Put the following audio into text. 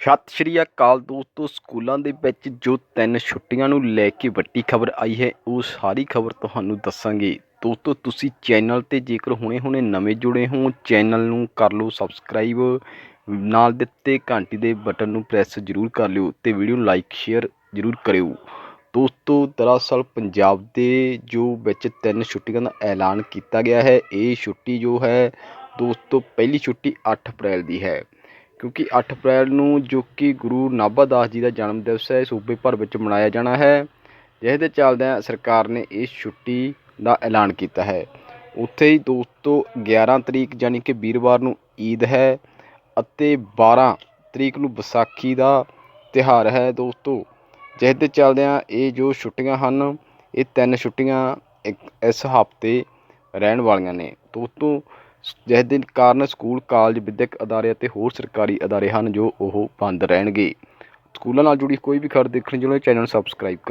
ਸਤਿ ਸ਼੍ਰੀ ਅਕਾਲ ਦੋਸਤੋ, ਸਕੂਲਾਂ ਦੇ ਵਿੱਚ ਜੋ ਤਿੰਨ ਛੁੱਟੀਆਂ ਨੂੰ ਲੈ ਕੇ ਵੱਡੀ ਖਬਰ ਆਈ ਹੈ, ਉਹ ਸਾਰੀ ਖਬਰ ਤੁਹਾਨੂੰ ਦੱਸਾਂਗੇ। ਦੋਸਤੋ, ਤੁਸੀਂ ਚੈਨਲ ਤੇ ਜੇਕਰ ਹੁਣੇ-ਹੁਣੇ ਨਵੇਂ ਜੁੜੇ ਹੋ, ਚੈਨਲ ਨੂੰ ਕਰ ਲਓ ਸਬਸਕ੍ਰਾਈਬ, ਨਾਲ ਦਿੱਤੇ ਘੰਟੀ ਦੇ ਬਟਨ ਨੂੰ ਪ੍ਰੈਸ ਜ਼ਰੂਰ ਕਰ ਲਿਓ ਤੇ ਵੀਡੀਓ ਨੂੰ ਲਾਈਕ, ਸ਼ੇਅਰ ਜ਼ਰੂਰ ਕਰਿਓ। ਦੋਸਤੋ, ਦਰਅਸਲ ਪੰਜਾਬ ਦੇ ਜੋ ਵਿੱਚ ਤਿੰਨ ਛੁੱਟੀਆਂ ਦਾ ਐਲਾਨ ਕੀਤਾ ਗਿਆ ਹੈ, ਇਹ ਛੁੱਟੀ ਜੋ ਹੈ, ਦੋਸਤੋ, ਪਹਿਲੀ ਛੁੱਟੀ 8 ਅਪ੍ਰੈਲ ਦੀ ਹੈ। ਕਿਉਂਕਿ ਅੱਠ ਅਪ੍ਰੈਲ ਨੂੰ ਜੋ ਕਿ ਗੁਰੂ ਨਾਭਾ ਦਾਸ ਜੀ ਦਾ ਜਨਮ ਦਿਵਸ ਹੈ ਸੂਬੇ ਭਰ ਵਿੱਚ ਮਨਾਇਆ ਜਾਣਾ ਹੈ। ਜਿਹਦੇ ਦੇ ਚੱਲਦਿਆਂ ਸਰਕਾਰ ਨੇ ਇਸ ਛੁੱਟੀ ਦਾ ਐਲਾਨ ਕੀਤਾ ਹੈ। ਉੱਥੇ ਹੀ ਦੋਸਤੋ 11 ਤਰੀਕ ਯਾਨੀ ਕਿ ਵੀਰਵਾਰ ਨੂੰ ਈਦ ਹੈ ਅਤੇ 12 ਤਰੀਕ ਨੂੰ ਵਿਸਾਖੀ ਦਾ ਤਿਉਹਾਰ ਹੈ ਦੋਸਤੋ। ਜਿਹਦੇ ਦੇ ਚੱਲਦਿਆਂ ਇਹ ਜੋ ਛੁੱਟੀਆਂ ਹਨ, ਇਹ ਤਿੰਨ ਛੁੱਟੀਆਂ ਇਸ ਹਫ਼ਤੇ ਰਹਿਣ ਵਾਲੀਆਂ ਨੇ। ਦੋਸਤੋ ਜਿਸ ਦੇ ਕਾਰਨ ਸਕੂਲ, ਕਾਲਜ, ਵਿੱਦਿਅਕ ਅਦਾਰੇ ਅਤੇ ਹੋਰ ਸਰਕਾਰੀ ਅਦਾਰੇ ਹਨ ਜੋ ਉਹ ਬੰਦ ਰਹਿਣਗੇ। ਸਕੂਲਾਂ ਨਾਲ ਜੁੜੀ ਕੋਈ ਵੀ ਖਬਰ ਦੇਖਣ ਲਈ ਚੈਨਲ ਸਬਸਕ੍ਰਾਈਬ ਕਰੋ।